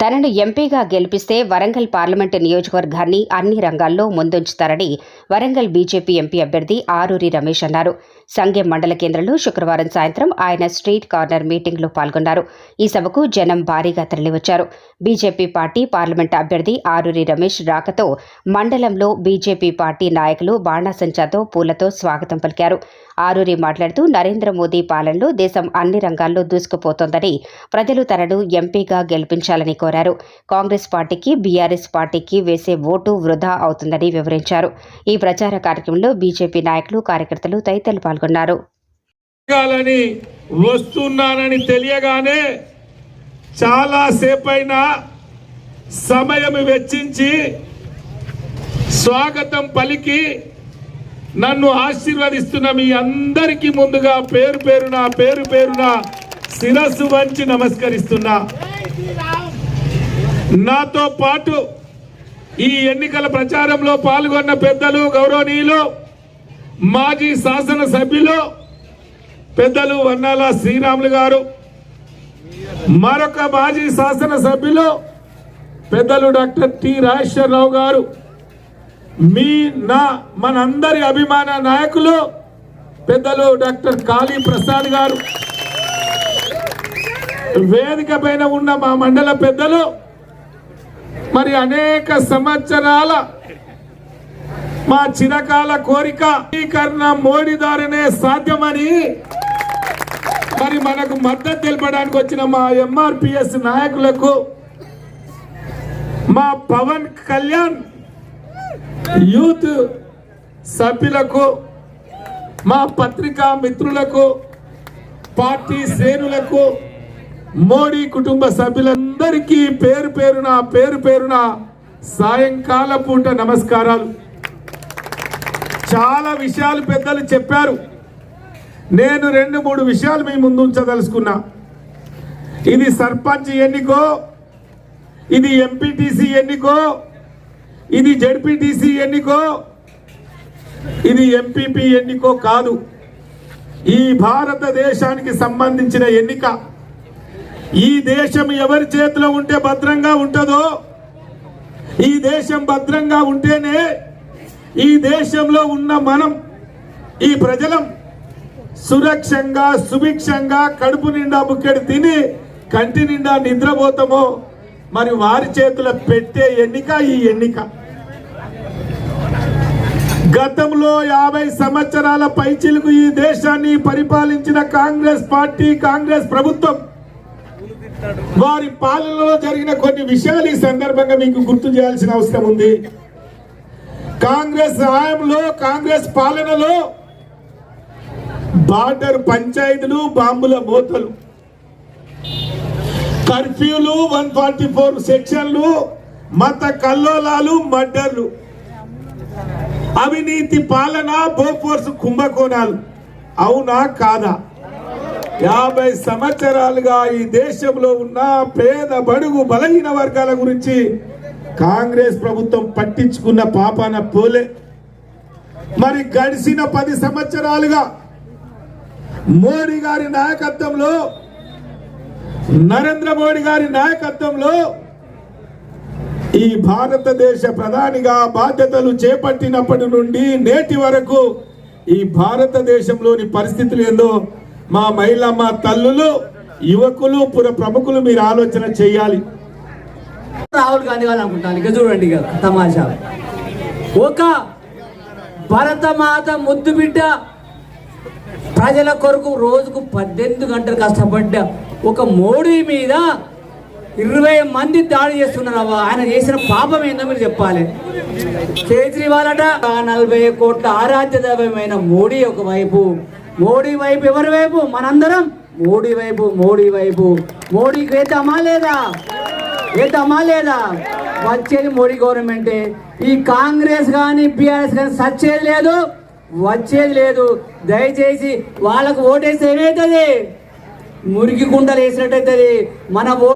తనను ఎంపీగా గెలిపిస్తే వరంగల్ పార్లమెంటు నియోజకవర్గాన్ని అన్ని రంగాల్లో ముందుంచుతారని వరంగల్ బీజేపీ ఎంపీ అభ్యర్థి ఆరూరి రమేష్ అన్నారు. సంఘం మండల కేంద్రంలో శుక్రవారం సాయంత్రం ఆయన స్ట్రీట్ కార్నర్ మీటింగ్లో పాల్గొన్నారు. ఈ సభకు జనం భారీగా తరలివచ్చారు. బీజేపీ పార్టీ పార్లమెంట్ అభ్యర్థి ఆరూరి రమేష్ రాకతో మండలంలో బీజేపీ పార్టీ నాయకులు బాణాసంచాతో పూలతో స్వాగతం పలికారు. ఆరూరి మాట్లాడుతూ నరేంద్ర మోదీ పాలనలో దేశం అన్ని రంగాల్లో దూసుకుపోతోందని ప్రజలు తనను ఎంపీగా గెలిపించాలని కోరారు. కాంగ్రెస్ పార్టీకి బీఆర్ఎస్ పార్టీకి వేసే ఓటు వృధా అవుతుందని వివరించారు. ఈ ప్రచార కార్యక్రమంలో బీజేపీ నాయకులు కార్యకర్తలు తదితరులు పాల్గొన్నారు. వస్తున్నానని తెలియగానే చాలా సేపైన సమయం వెచ్చించి స్వాగతం పలికి నన్ను ఆశీర్వదిస్తున్న మీ అందరికీ ముందుగా పేరు పేరున పేరు పేరున శిరస్సు వంచి నమస్కరిస్తున్నా. నాతో పాటు ఈ ఎన్నికల ప్రచారంలో పాల్గొన్న పెద్దలు గౌరవనీయులు మాజీ శాసన సభ్యులు పెద్దలు వన్నాల శ్రీరాములు గారు మరొక మాజీ శాసనసభ్యులు పెద్దలు డాక్టర్ టి రాజేశ్వరరావు గారు మీ నా మనందరి అభిమాన నాయకులు పెద్దలు డాక్టర్ కాళీ ప్రసాద్ గారు. వేదిక పైన ఉన్న మా మండల పెద్దలు మరి అనేక సంవత్సరాల మా చిరకాల కోరిక స్వీకరణ మోడీ ద్వారానే సాధ్యమని మరి మనకు మద్దతు తెలపడానికి వచ్చిన మా ఎంఆర్పిఎస్ నాయకులకు మా పవన్ కళ్యాణ్ యూత్ సభ్యులకు మా పత్రికా మిత్రులకు పార్టీ శ్రేణులకు మోడీ కుటుంబ సభ్యులందరికీ పేరు పేరున పేరు పేరున సాయంకాల పూట నమస్కారాలు. చాలా విషయాలు పెద్దలు చెప్పారు. నేను రెండు మూడు విషయాలు మీ ముందు ఉంచదలుచుకున్నా. ఇది సర్పంచ్ ఎన్నికో ఇది ఎంపీటీసీ ఎన్నికో ఇది జడ్పీటీసీ ఎన్నికో ఇది ఎంపీపీ ఎన్నికో కాదు. ఈ భారతదేశానికి సంబంధించిన ఎన్నిక ఈ దేశం ఎవరి చేతిలో ఉంటే భద్రంగా ఉంటుందో ఈ దేశం భద్రంగా ఉంటేనే ఈ దేశంలో ఉన్న మనం ఈ ప్రజలం సురక్షంగా సుభిక్షంగా కడుపు నిండా బుక్కెడు తిని కంటి నిండా నిద్రపోతామో మరి వారి చేతుల పెట్టే ఎన్నిక ఈ ఎన్నిక. గతంలో యాభై సంవత్సరాల పైచిలకు ఈ దేశాన్ని పరిపాలించిన కాంగ్రెస్ పార్టీ కాంగ్రెస్ ప్రభుత్వం వారి పాలనలో జరిగిన కొన్ని విషయాలు ఈ సందర్భంగా మీకు గుర్తు చేయాల్సిన అవసరం ఉంది. కాంగ్రెస్ హయాంలో కాంగ్రెస్ పాలనలో బార్డర్ పంచాయతీలు బాంబుల మూతలు కర్ఫ్యూలు వన్ ఫార్టీ ఫోర్ సెక్షన్లు మత కల్లోలాలు మర్డర్లు అవినీతి పాలన బోఫోర్స్ కుంభకోణాలు అవునా కాదా? యాభై సంవత్సరాలుగా ఈ దేశంలో ఉన్న పేద బడుగు బలహీన వర్గాల గురించి కాంగ్రెస్ ప్రభుత్వం పట్టించుకున్న పాపాన పోలే. మరి గడిచిన పది సంవత్సరాలుగా మోడీ గారి నాయకత్వంలో నరేంద్ర మోడీ గారి నాయకత్వంలో ఈ భారతదేశ ప్రధానిగా బాధ్యతలు చేపట్టినప్పటి నుండి నేటి వరకు ఈ భారతదేశంలోని పరిస్థితులు ఏందో మా మహిళ మా తల్లులు యువకులు పుర ప్రముఖులు మీరు ఆలోచన చేయాలి. రాహుల్ గాంధీ గారు అనుకుంటాను ఇక చూడండి ఇక తమాషా. ఒక భరతమాత ముద్దు బిడ్డ ప్రజల కొరకు రోజుకు పద్దెనిమిది గంటలు కష్టపడ్డ ఒక మోడీ మీద ఇరవై మంది దాడి చేస్తున్నారు ఆయన చేసిన పాపం ఏందో మీరు చెప్పాలి. కేజ్రీవాల్ అట నలభై కోట్ల ఆరాధ్య దైవమైన మోడీ ఒక వైపు మోడీ వైపు ఎవరి వైపు? మనందరం. మోడీ వైపు మోడీ వైపు. మోడీకి వేద్దామా లేదా? వేద్దామా లేదా? వచ్చేది మోడీ గవర్నమెంటే. ఈ కాంగ్రెస్ కానీ బీఆర్ఎస్ కానీ సచ్చేది లేదు వచ్చేది లేదు. దయచేసి వాళ్ళకు ఓటేస్తే ఏమవుతుంది? మురికి కుండలు వేసినట్టయితుంది. మన ఓ